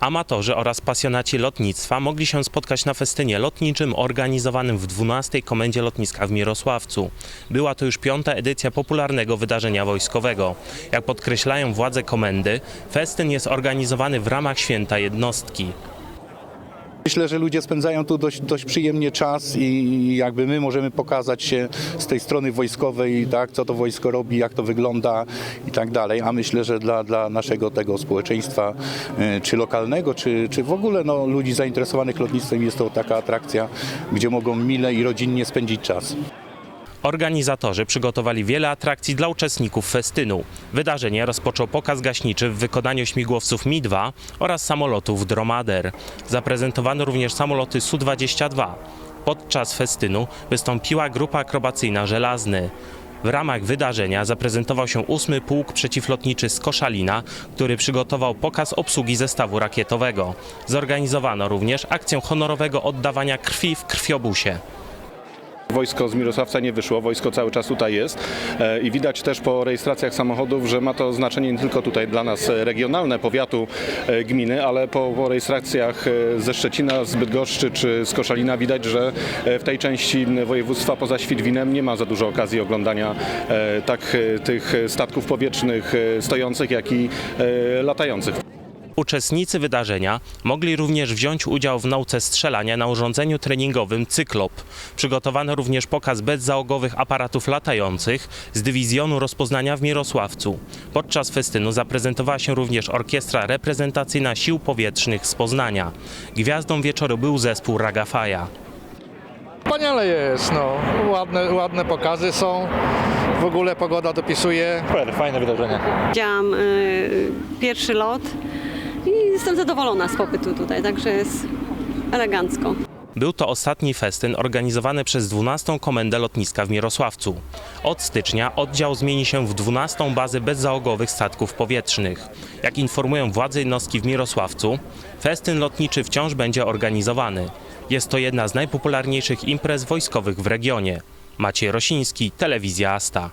Amatorzy oraz pasjonaci lotnictwa mogli się spotkać na festynie lotniczym organizowanym w 12 Komendzie Lotniska w Mirosławcu. Była to już piąta edycja popularnego wydarzenia wojskowego. Jak podkreślają władze komendy, festyn jest organizowany w ramach święta jednostki. Myślę, że ludzie spędzają tu dość, dość przyjemnie czas i jakby my możemy pokazać się z tej strony wojskowej, tak, co to wojsko robi, jak to wygląda i tak dalej. A myślę, że dla, dla naszego tego społeczeństwa, y, czy lokalnego, czy, czy w ogóle no, ludzi zainteresowanych lotnictwem jest to taka atrakcja, gdzie mogą mile i rodzinnie spędzić czas. Organizatorzy przygotowali wiele atrakcji dla uczestników festynu. Wydarzenie rozpoczął pokaz gaśniczy w wykonaniu śmigłowców Mi-2 oraz samolotów Dromader. Zaprezentowano również samoloty Su-22. Podczas festynu wystąpiła grupa akrobacyjna Żelazny. W ramach wydarzenia zaprezentował się ósmy pułk przeciwlotniczy z Koszalina, który przygotował pokaz obsługi zestawu rakietowego. Zorganizowano również akcję honorowego oddawania krwi w krwiobusie. Wojsko z Mirosławca nie wyszło, wojsko cały czas tutaj jest E, i widać też po rejestracjach samochodów, że ma to znaczenie nie tylko tutaj dla nas e, regionalne, powiatu, e, gminy, ale po, po rejestracjach ze Szczecina, z Bydgoszczy czy z Koszalina widać, że w tej części województwa poza Świdwinem nie ma za dużo okazji oglądania tak tych statków powietrznych stojących, jak i latających. Uczestnicy wydarzenia mogli również wziąć udział w nauce strzelania na urządzeniu treningowym Cyklop. Przygotowano również pokaz bezzałogowych aparatów latających z dywizjonu rozpoznania w Mirosławcu. Podczas festynu zaprezentowała się również orkiestra reprezentacyjna sił powietrznych z Poznania. Gwiazdą wieczoru był zespół Ragafaja. Wspaniale jest, no. Ładne, ładne pokazy są. W ogóle pogoda dopisuje. Super, fajne wydarzenie. Widziałam y, pierwszy lot jestem zadowolona z pobytu tutaj, także jest elegancko. Był to ostatni festyn organizowany przez 12 Komendę Lotniska w Mirosławcu. Od stycznia oddział zmieni się w 12 bazę bezzałogowych statków powietrznych. Jak informują władze jednostki w Mirosławcu, festyn lotniczy wciąż będzie organizowany. Jest to jedna z najpopularniejszych imprez wojskowych w regionie. Maciej Rosiński, Telewizja Asta.